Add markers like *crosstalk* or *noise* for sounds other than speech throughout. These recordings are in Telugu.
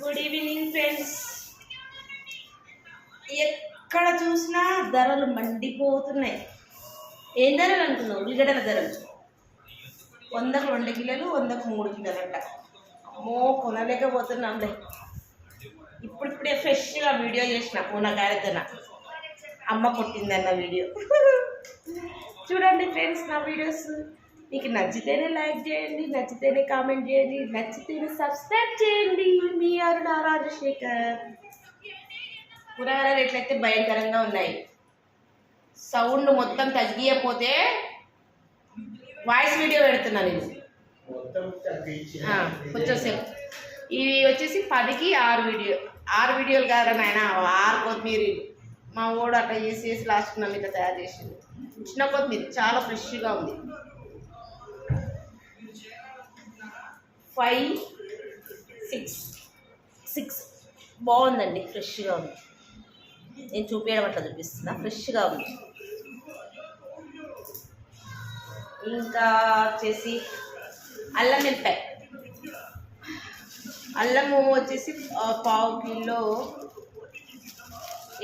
గుడ్ ఈవినింగ్ ఫ్రెండ్స్ ఎక్కడ చూసినా ధరలు మండిపోతున్నాయి. ఏం ధరలు అనుకున్నావు ఉల్లిగడ్డల ధరలు. వందకు రెండు కిలోలు వందకు మూడు కిలోలు అంట అమ్మో కొనలేకపోతున్నాంలే. ఇప్పుడిప్పుడే ఫ్రెష్గా వీడియో చేసిన పూనకాయలతోన అమ్మ కొట్టిందన్న వీడియో. *laughs* చూడండి ఫ్రెండ్స్ నా వీడియోస్. మీకు నచ్చితేనే లైక్ చేయండి నచ్చితేనే కామెంట్ చేయండి నచ్చితేనే సబ్స్క్రైబ్ చేయండి. మీ అరుణ రాజశేఖర్. కూరగాయల రేట్లు అయితే భయంకరంగా ఉన్నాయి? సౌండ్ మొత్తం తగ్గియపోతే వాయిస్ వీడియో పెడుతున్నా నేను. కొంచెం సేపు ఇవి వచ్చేసి పదికి ఆరు వీడియో ఆరు వీడియోలు కాదు నాయన ఆరు కొత్తిమీర. మా ఓడు అట్లా చేసి చేసి లాస్ట్ నమ్మ ఇట్లా తయారు చేసింది. చిన్న కొత్తిమీర చాలా ఫ్రెష్గా ఉంది. Five six six. బాగుందండి ఫ్రెష్గా ఉంది. నేను చూపించడం అట్లా చూపిస్తున్నా ఫ్రెష్గా ఉంది. ఇంకా వచ్చేసి అల్లం వెల్లిపాయ. అల్లము వచ్చేసి పావు కిలో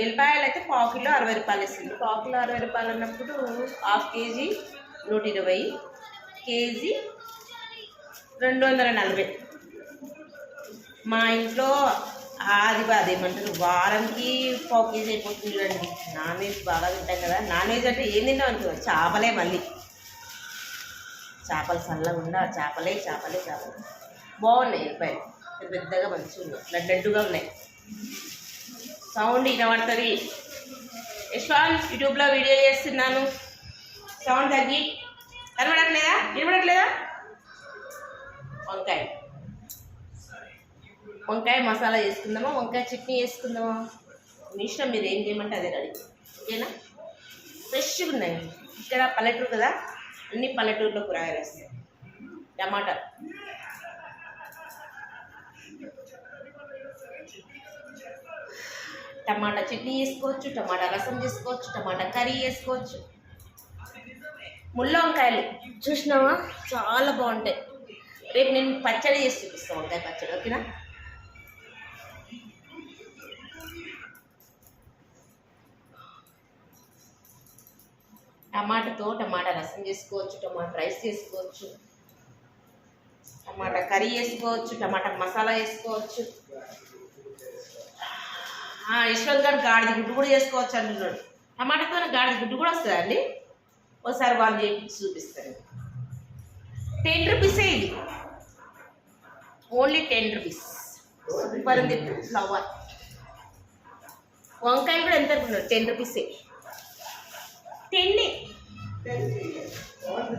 ఎల్లిపాయలు అయితే పావు కిలో అరవై రూపాయలు ఇస్తుంది పావు కిలో అరవై రూపాయలు అన్నప్పుడు హాఫ్ కేజీ నూట ఇరవై కేజీ రెండు వందల నలభై మా ఇంట్లో అది అదేమంటారు వారానికి పావు కేజీ అయిపోతుంది చూడండి. నాన్ వెజ్ బాగా తింటాం కదా. నాన్ వెజ్ అంటే ఏం తింటాం అనుకో చేపలే మళ్ళీ. చేపలు చల్లగా ఉండ చేపలే చేపలే చేపలు. బాగున్నాయి పై పెద్దగా మంచిగా ఉన్నాయి. లడ్డుగా ఉన్నాయి. సౌండ్ వినబడుతుంది. యశ్వాన్ యూట్యూబ్లో వీడియో చేస్తున్నాను. సౌండ్ తగ్గి. కనబడట్లేదా? వినబడట్లేదా? వంకాయ. వంకాయ మసాలా వేసుకుందామా వంకాయ చట్నీ వేసుకుందామా మీ ఇష్టం మీరు ఏం చేయమంటే అదే రెడీ. ఓకేనా? ఫ్రెష్గా ఉన్నాయి. ఇక్కడ పల్లెటూరు కదా? అన్ని పల్లెటూరులో కూరగాయలు వస్తాయి. టమాటా. టమాటా చట్నీ చేసుకోవచ్చు టమాటా రసం చేసుకోవచ్చు టమాటా కర్రీ చేసుకోవచ్చు. ముళ్ళ వంకాయలు. చూసినావా? చాలా బాగుంటాయి. రేపు నేను పచ్చడి చేసి చూపిస్తాను వంకాయ పచ్చడి ఓకేనా? టమాటాతో టమాటా రసం చేసుకోవచ్చు టమాటా రైస్ చేసుకోవచ్చు టమాటా కర్రీ చేసుకోవచ్చు టమాటా మసాలా వేసుకోవచ్చు యశ్వంత్ గారు గాడిద గుడ్డు కూడా చేసుకోవచ్చు అంటున్నాడు. టమాటాతో గాడిద గుడ్డు కూడా వస్తుందా అండి? ఒకసారి వాళ్ళు చేయించి చూపిస్తారు టెన్ రూపీసే ఇది. Only ten rupees. సూపర్ ఉంది ఫ్లవర్ వంకాయ కూడా ఎంత అనుకున్నారు టెన్ రూపీసే టెన్నే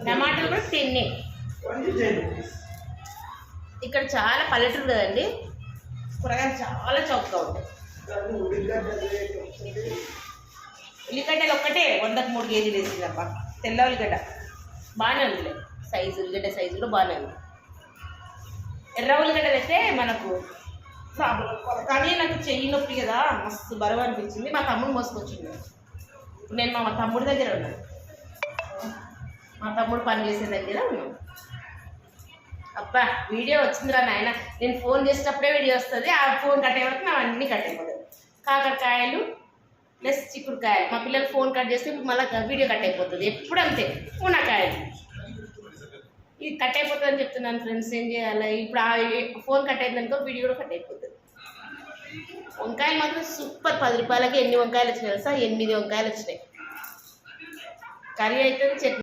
టమాటాలు కూడా టెన్నే ఇక్కడ చాలా పల్లెటూరు కదండి. కూరగాయలు చాలా చౌకగా ఉంటాయి. ఉల్లిగడ్డలు ఒక్కటే వందకు మూడు కేజీలు వేసిందప్ప తెల్ల ఉల్లిగడ్డ. బాగానే ఉంది సైజు ఉల్లిగడ్డ సైజు కూడా బాగానే ఉంది. ఎర్ర ఉల్లిగడ్డ అయితే మనకు కానీ నాకు చెయ్యి నొప్పి కదా మస్తు బరువు అనిపించింది. మా తమ్ముడు మోసుకొచ్చింది నేను మా తమ్ముడి దగ్గర ఉన్నాను మా తమ్ముడు పని చేసే దగ్గర ఉన్నాను అబ్బా వీడియో వచ్చిందిరా నాయన. నేను ఫోన్ చేసేటప్పుడే వీడియో వస్తుంది. ఆ ఫోన్ కట్టే వరకు నా అన్నీ కట్ కాకరకాయలు ప్లస్ చిక్కుడుకాయలు. మా పిల్లలు ఫోన్ కట్ చేస్తే మళ్ళీ వీడియో కట్ అయిపోతుంది. ఎప్పుడు అంతే. పూనకాయలు. ఇది కట్ అయిపోతుంది అని చెప్తున్నాను ఫ్రెండ్స్ ఏం చేయాలి? ఇప్పుడు ఆ ఫోన్ కట్ అయిందనుకో వీడియో కూడా కట్ అయిపోతుంది. వంకాయలు మాత్రం సూపర్ పది రూపాయలకి ఎన్ని వంకాయలు వచ్చినాయి తెలుసా? ఎనిమిది వంకాయలు వచ్చినాయి. కర్రీ అయితే చట్నీ